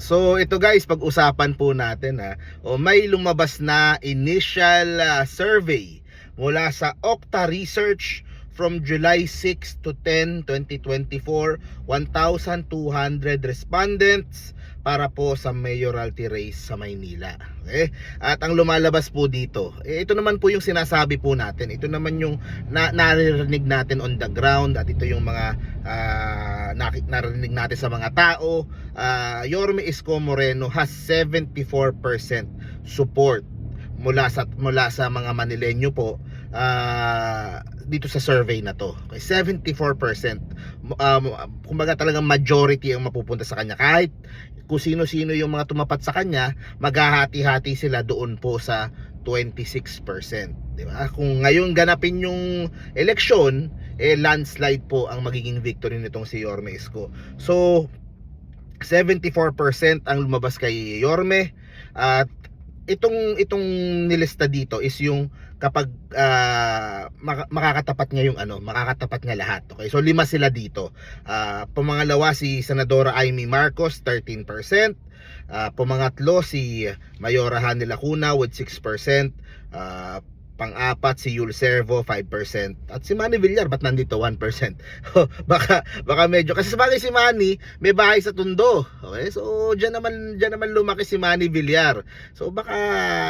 So ito guys, pag-usapan po natin ha. O may lumabas na initial ah, survey mula sa Okta Research from July 6 to 10, 2024, 1,200 respondents para po sa mayoralty race sa Maynila. Okay? At ang lumalabas po dito, eh, ito naman po yung sinasabi po natin. Ito naman yung na, naririnig natin on the ground at ito yung mga nakik- narinig natin sa mga tao. Ah, Yorme Isko Moreno has 74% support mula sa mula sa mga Manileño po ah, dito sa survey na to. Okay, 74%. Um, kumbaga talagang majority ang mapupunta sa kanya kahit kung sino-sino yung mga tumapat sa kanya, maghahati-hati sila doon po sa 26%, di ba? Kung ngayon ganapin yung eleksyon, eh landslide po ang magiging victory nitong si Yorme Isko. So 74% ang lumabas kay Yorme at itong itong nilista dito is yung kapag ah, maka- makakatapat niya yung ano, makakatapat niya lahat. Okay? So lima sila dito. Ah, pumangalawa si Senadora Amy Marcos 13%. Ah, pumangatlo si Mayora Hanny Lacuna with 6%. Ah, pang-apat si Yul Servo 5% at si Manny Villar ba't nandito 1% baka baka medyo. Kasi sabagay si Manny may bahay sa Tondo okay? So diyan naman diyan naman lumaki si Manny Villar. So baka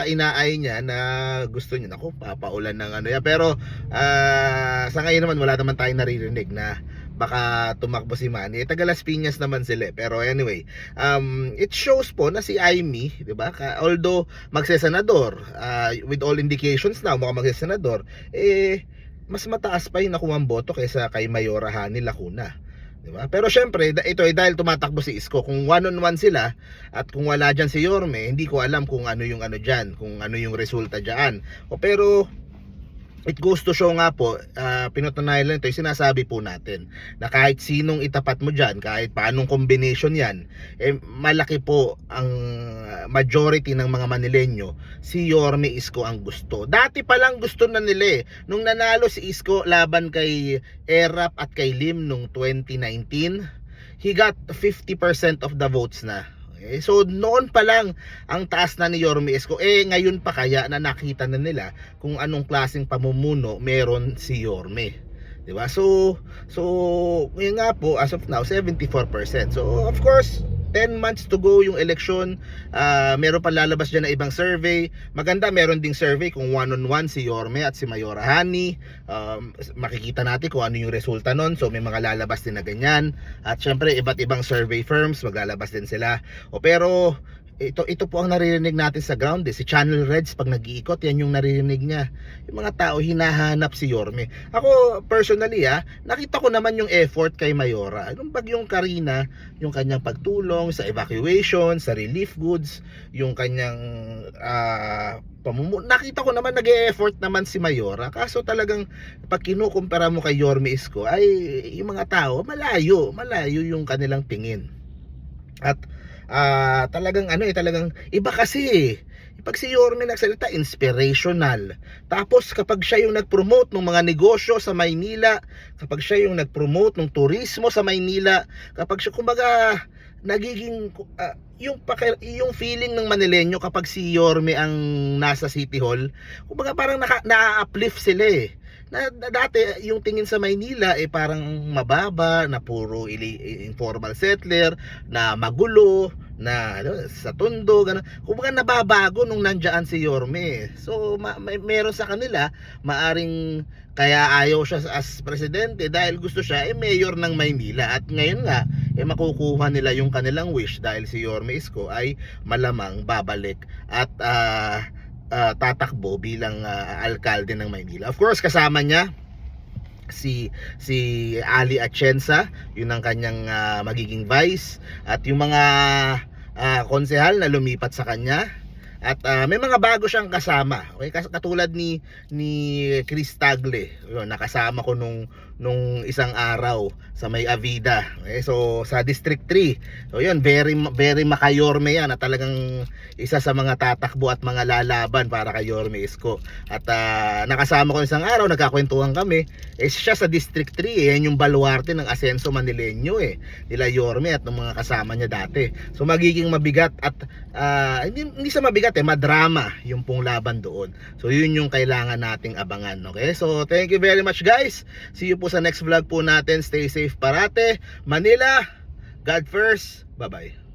inaay niya na gusto niya. Nako papaulan ng ano yan. Pero ah, sa ngayon naman wala naman tayong naririnig na baka tumakbo si Manny. Eh, taga Las Piñas naman sila. eh. Pero anyway, um, it shows po na si Amy, di ba? Although magsesenador, ah, with all indications now, mukhang magsesenador, eh, mas mataas pa yung nakuha boto kaysa kay Mayora Hani Lacuna. Di ba? Pero syempre, ito ay dahil tumatakbo si Isko. Kung one on one sila at kung wala dyan si Yorme, hindi ko alam kung ano yung ano dyan, kung ano yung resulta dyan. O pero it goes to show nga po, uh, pinatunayan lang ito, yung sinasabi po natin na kahit sinong itapat mo dyan, kahit paanong combination yan, eh, malaki po ang majority ng mga Manileño, si Yorme Isko ang gusto. Dati pa lang gusto na nila eh. Nung nanalo si Isko laban kay Erap at kay Lim nung 2019, he got 50% of the votes na. Okay? So noon pa lang ang taas na ni Yorme Isko. Eh ngayon pa kaya na nakita na nila kung anong klaseng pamumuno meron si Yorme. 'Di ba? So so yun nga po as of now 74%. So of course 10 months to go yung election. Ah, meron pa lalabas diyan na ibang survey. Maganda meron ding survey kung one on one si Yorme at si Mayora Hani. Um, makikita natin kung ano yung resulta nun. So may mga lalabas din na ganyan. At syempre iba't ibang survey firms maglalabas din sila. O pero ito ito po ang naririnig natin sa ground eh. Si Channel Reds pag nag-iikot, yan yung naririnig niya. Yung mga tao hinahanap si Yorme. Ako personally ah, nakita ko naman yung effort kay Mayora. Yung bagyong Karina, yung kanyang pagtulong sa evacuation, sa relief goods, yung kanyang ah, pamumu nakita ko naman nag-e-effort naman si Mayora kaso talagang pag kinukumpara mo kay Yorme Isko ay yung mga tao malayo malayo yung kanilang tingin at ah, talagang ano eh talagang iba kasi eh. Pag si Yorme nagsalita inspirational. Tapos kapag siya yung nag-promote ng mga negosyo sa Maynila kapag siya yung nag-promote ng turismo sa Maynila kapag siya kumbaga nagiging ah, yung yung feeling ng Manileño kapag si Yorme ang nasa City Hall kumbaga parang naka, na-uplift sila eh na, dati yung tingin sa Maynila eh parang mababa na puro ili, informal settler na magulo na ano, sa tondo ganun. Kumbaga nababago nung nandiyan si Yorme. So ma, may, meron sa kanila maaring kaya ayaw siya as presidente dahil gusto siya eh mayor ng Maynila at ngayon nga eh makukuha nila yung kanilang wish dahil si Yorme Isko ay malamang babalik at ah, ah, tatakbo bilang ah, alkalde ng Maynila. Of course kasama niya si si Ali Atienza, yun ang kanyang ah, magiging vice at yung mga ah, konsehal na lumipat sa kanya at ah, may mga bago siyang kasama. Okay, katulad ni ni Chris Tagle. Yun, nakasama ko nung nung isang araw sa may Avida. Okay, so sa District 3. So yun, very very makayorme yan na talagang isa sa mga tatakbo at mga lalaban para kay Yorme Isko. At ah, nakasama ko isang araw, nagkakwentuhan kami. Eh siya sa District 3, eh, yan yung baluarte ng Asenso Manileño eh. Nila Yorme at ng mga kasama niya dati. So magiging mabigat at ah, hindi, hindi sa mabigat eh, madrama yung pong laban doon. So yun yung kailangan nating abangan. Okay? So thank you very much guys. See you po sa next vlog po natin. Stay safe parate. Manila, God first. Bye-bye.